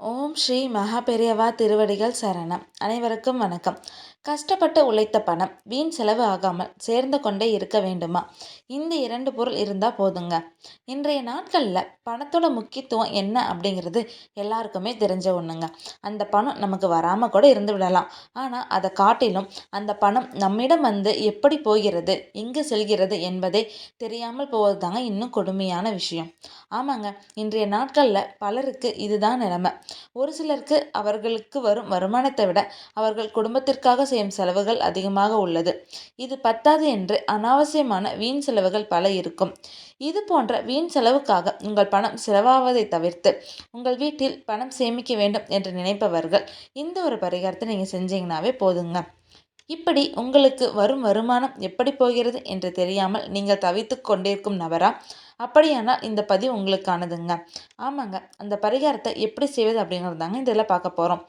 어 ஓம் ஸ்ரீ மகா பெரியவா திருவடிகள் சரணம். அனைவருக்கும் வணக்கம். கஷ்டப்பட்டு உழைத்த பணம் வீண் செலவு ஆகாமல் சேர்ந்து கொண்டே இருக்க வேண்டுமா? இந்த இரண்டு பொருள் இருந்தால் போதுங்க. இன்றைய நாட்களில் பணத்தோட முக்கியத்துவம் என்ன அப்படிங்கிறது எல்லாருக்குமே தெரிஞ்ச ஒன்றுங்க அந்த பணம் நமக்கு வராமல் கூட இருந்து விடலாம். ஆனால் அதை காட்டிலும் அந்த பணம் நம்மிடம் வந்து எப்படி போகிறது எங்கு செல்கிறது என்பதை தெரியாமல் போவது தாங்க இன்னும் கொடுமையான விஷயம். ஆமாங்க இன்றைய நாட்களில் பலருக்கு இதுதான் நிலைமை. ஒரு சிலருக்கு அவர்களுக்கு வரும் வருமானத்தை விட அவர்கள் குடும்பத்திற்காக செய்யும் செலவுகள் அதிகமாக உள்ளது. இது பத்தாது என்று அனாவசியமான வீண் செலவுகள் பல இருக்கும். இது போன்ற வீண் செலவுக்காக உங்கள் பணம் செலவாவதை தவிர்த்து உங்கள் வீட்டில் பணம் சேமிக்க வேண்டும் என்று நினைப்பவர்கள் இந்த ஒரு பரிகாரத்தை நீங்கள் செஞ்சீங்கன்னாவே போதுங்க. இப்படி உங்களுக்கு வரும் வருமானம் எப்படி போகிறது என்று தெரியாமல் நீங்கள் தவித்து கொண்டிருக்கும் நபரா? அப்படியானால் இந்த பதிவு உங்களுக்கானதுங்க. ஆமாங்க. அந்த பரிகாரத்தை எப்படி செய்வது அப்படிங்கிறது தாங்க இதில் பார்க்க போகிறோம்.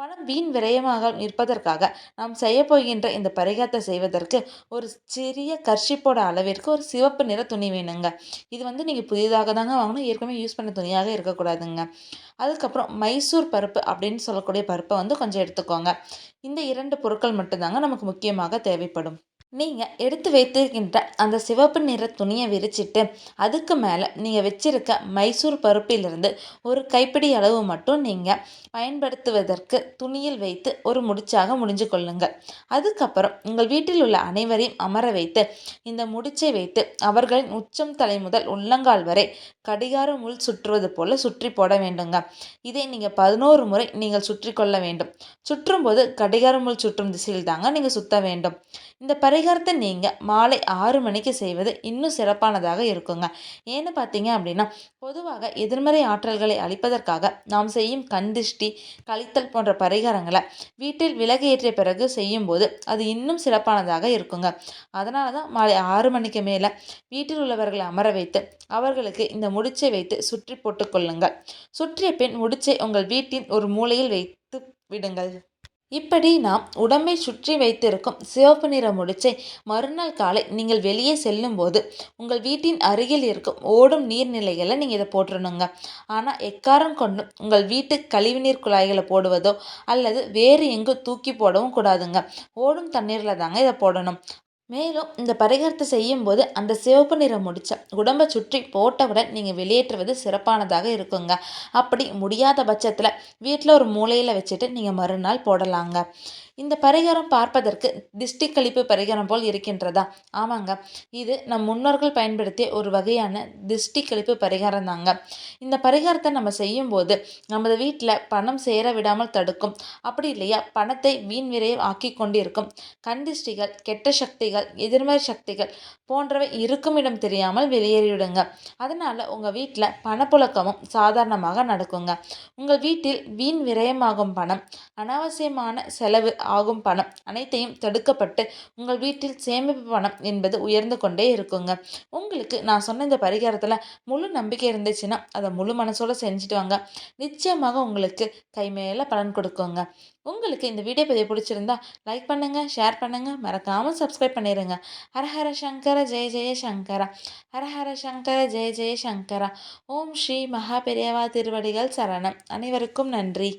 பணம் வீண் விரயமாக இருப்பதற்காக நாம் செய்ய போகின்ற இந்த பரிகாரத்தை செய்வதற்கு ஒரு சிறிய கர்ஷிப்போட அளவிற்கு ஒரு சிவப்பு நிற துணி வேணுங்க. இது வந்து நீங்கள் புதிதாக தாங்க வாங்கணும். ஏற்கனவே யூஸ் பண்ண துணியாக இருக்கக்கூடாதுங்க. அதுக்கப்புறம் மைசூர் பருப்பு அப்படின்னு சொல்லக்கூடிய பருப்பை வந்து கொஞ்சம் எடுத்துக்கோங்க. இந்த இரண்டு பொருட்கள் மட்டும்தாங்க நமக்கு முக்கியமாக தேவைப்படும். நீங்கள் எடுத்து வைத்திருக்கின்ற அந்த சிவப்பு நிற துணியை விரிச்சிட்டு அதுக்கு மேலே நீங்கள் வச்சிருக்க மைசூர் பருப்பிலிருந்து ஒரு கைப்பிடி அளவு மட்டும் நீங்கள் பயன்படுத்துவதற்கு துணியில் வைத்து ஒரு முடிச்சாக முடிஞ்சு கொள்ளுங்கள் அதுக்கப்புறம் உங்கள் வீட்டில் உள்ள அனைவரையும் அமர வைத்து இந்த முடிச்சை வைத்து அவர்களின் உச்சம் தலை முதல் உள்ளங்கால் வரை கடிகார முள் சுற்றுவது போல சுற்றி போட வேண்டுங்க. இதை நீங்கள் பதினோரு முறை நீங்கள் சுற்றி கொள்ள வேண்டும். சுற்றும் போது கடிகார முள் சுற்றும் திசையில் தாங்க நீங்கள் சுத்த வேண்டும். இந்த பரிகாரத்தை நீங்கள் மாலை ஆறு மணிக்கு செய்வது இன்னும் சிறப்பானதாக இருக்குங்க. ஏன்னு பார்த்தீங்க அப்படின்னா பொதுவாக எதிர்மறை ஆற்றல்களை அளிப்பதற்காக நாம் செய்யும் கந்திஷ்டி கழித்தல் போன்ற பரிகாரங்களை வீட்டில் விலகு ஏற்றிய பிறகு செய்யும்போது அது இன்னும் சிறப்பானதாக இருக்குங்க. அதனால தான் மாலை ஆறு மணிக்கு மேலே வீட்டில் உள்ளவர்களை அமர வைத்து அவர்களுக்கு இந்த முடிச்சை வைத்து சுற்றி போட்டுக்கொள்ளுங்கள் சுற்றிய பின் முடிச்சை உங்கள் வீட்டின் ஒரு மூலையில் வைத்து விடுங்கள். இப்படி நாம் உடம்பை சுற்றி வைத்திருக்கும் சிவப்பு நிற முடிச்சை மறுநாள் காலை நீங்கள் வெளியே செல்லும்போது உங்கள் வீட்டின் அருகில் இருக்கும் ஓடும் நீர்நிலைகளை நீங்கள் இதை போட்டுடணுங்க ஆனால் எக்காரம் கொண்டும் உங்கள் வீட்டு கழிவுநீர் குழாய்களை போடுவதோ அல்லது வேறு எங்கும் தூக்கி போடவும் கூடாதுங்க. ஓடும் தண்ணீரில் தாங்க இதை போடணும். மேலும் இந்த பரிகாரத்தை செய்யும்போது அந்த சிவப்பு நிறம் முடிச்ச உடம்பை சுற்றி போட்டவுடன் நீங்கள் வெளியேற்றுவது சிறப்பானதாக இருக்குங்க. அப்படி முடியாத பட்சத்தில் வீட்டில் ஒரு மூலையில் வச்சுட்டு நீங்கள் மறுநாள் போடலாங்க. இந்த பரிகாரம் பார்ப்பதற்கு திஷ்டி கழிப்பு பரிகாரம் போல் இருக்கின்றதா? ஆமாங்க. இது நம் முன்னோர்கள் பயன்படுத்திய ஒரு வகையான திஷ்டி கழிப்பு பரிகாரம் தாங்க. இந்த பரிகாரத்தை நம்ம செய்யும்போது நமது வீட்டில் பணம் சேர விடாமல் தடுக்கும். அப்படி இல்லையா? பணத்தை வீண் விரையும் ஆக்கி கொண்டிருக்கும். கண்டிஷ்டிகள் கெட்ட சக்திகள் எதிர்மறை சக்திகள் போன்றவை இருக்கும் இடம் தெரியாமல் வெளியேறிவிடுங்க. அதனால் உங்கள் வீட்டில் பணப்புழக்கமும் சாதாரணமாக நடக்குங்க. உங்கள் வீட்டில் வீண் விரயமாகும் பணம் அனாவசியமான செலவு ஆகும் பணம் அனைத்தையும் தடுக்கப்பட்டு உங்கள் வீட்டில் சேமிப்பு பணம் என்பது உயர்ந்து கொண்டே இருக்குங்க. உங்களுக்கு நான் சொன்ன இந்த பரிகாரத்தில் முழு நம்பிக்கை இருந்துச்சுன்னா அதை முழு மனசோட செஞ்சுட்டு வாங்க. நிச்சயமாக உங்களுக்கு கை மேலே பலன் கொடுக்குங்க. உங்களுக்கு இந்த வீடியோ பதிவு பிடிச்சிருந்தா லைக் பண்ணுங்கள் ஷேர் பண்ணுங்கள் மறக்காமல் சப்ஸ்கிரைப் பண்ணிடுங்க ஹரஹர சங்கர ஜெய ஜெய சங்கரா. ஹரஹர சங்கர ஜெய ஜெய சங்கரா. ஓம் ஸ்ரீ மகா பெரியவா திருவடிகள் சரணம். அனைவருக்கும் நன்றி.